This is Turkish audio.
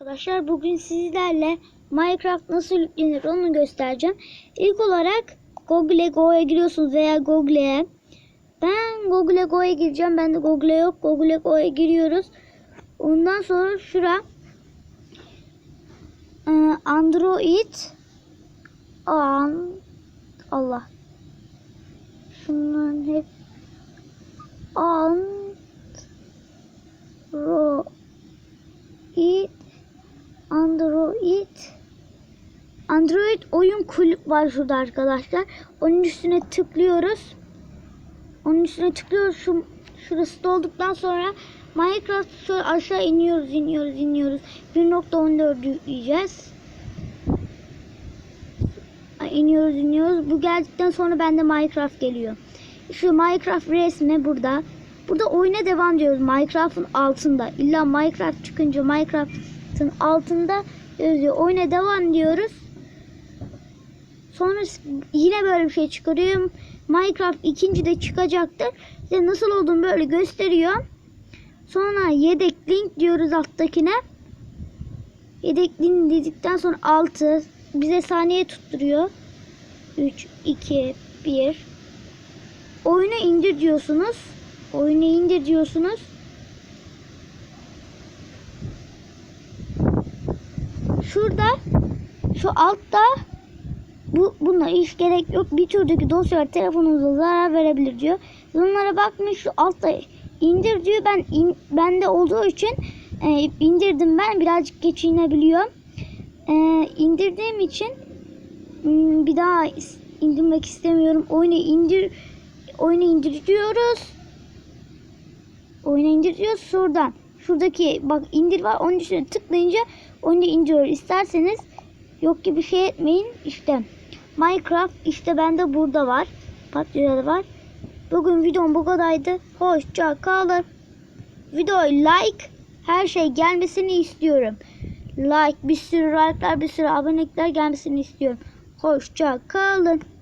Arkadaşlar bugün sizlerle Minecraft nasıl yüklenir onu göstereceğim. İlk olarak Google Go'ya giriyorsunuz veya Google'ye. Ben Google Go'ya gireceğim. Ben de Google yok. Google Go'ya giriyoruz. Ondan sonra şura e, Android an Allah şunların hep Android Android Android oyun kulüp var şurada arkadaşlar. Onun üstüne tıklıyoruz. Onun üstüne tıklıyoruz. Şu, şurası dolduktan sonra Minecraft aşağı iniyoruz, iniyoruz, iniyoruz. 1.14 yükleyeceğiz. İniyoruz, iniyoruz. Bu geldikten sonra bende Minecraft geliyor. Şu Minecraft resmi burada. Burada oyuna devam diyoruz. Minecraft'ın altında. İlla Minecraft çıkınca Minecraft'ın altında yazıyor. Oyuna devam diyoruz. Sonra yine böyle bir şey çıkarıyorum. Minecraft ikinci de çıkacaktır. Size nasıl olduğunu böyle gösteriyor. Sonra yedek link diyoruz alttakine. Yedek link dedikten sonra 6 bize saniye tutturuyor. 3, 2, 1. Oyunu indir diyorsunuz. Oyunu indir diyorsunuz. Şurada şu altta bu buna hiç gerek yok. Bir türdeki dosyalar telefonunuza zarar verebilir diyor. Bunlara bakmayın şu altta indir diyor. Ben in, bende olduğu için e, indirdim ben. Birazcık geç inebiliyor. E, indirdiğim için m, bir daha indirmek istemiyorum. Oyunu indir oyunu indiriyoruz. Oyunu indiriyoruz şuradan. Şuradaki bak indir var. Onun üstüne tıklayınca oyunu indiriyor. İsterseniz yok gibi şey etmeyin. İşte Minecraft işte bende burada var. Patlıcanı var. Bugün videom bu kadardı. Hoşça kalın. Videoyu like her şey gelmesini istiyorum. Like bir sürü like'lar bir sürü abonelikler gelmesini istiyorum. Hoşça kalın.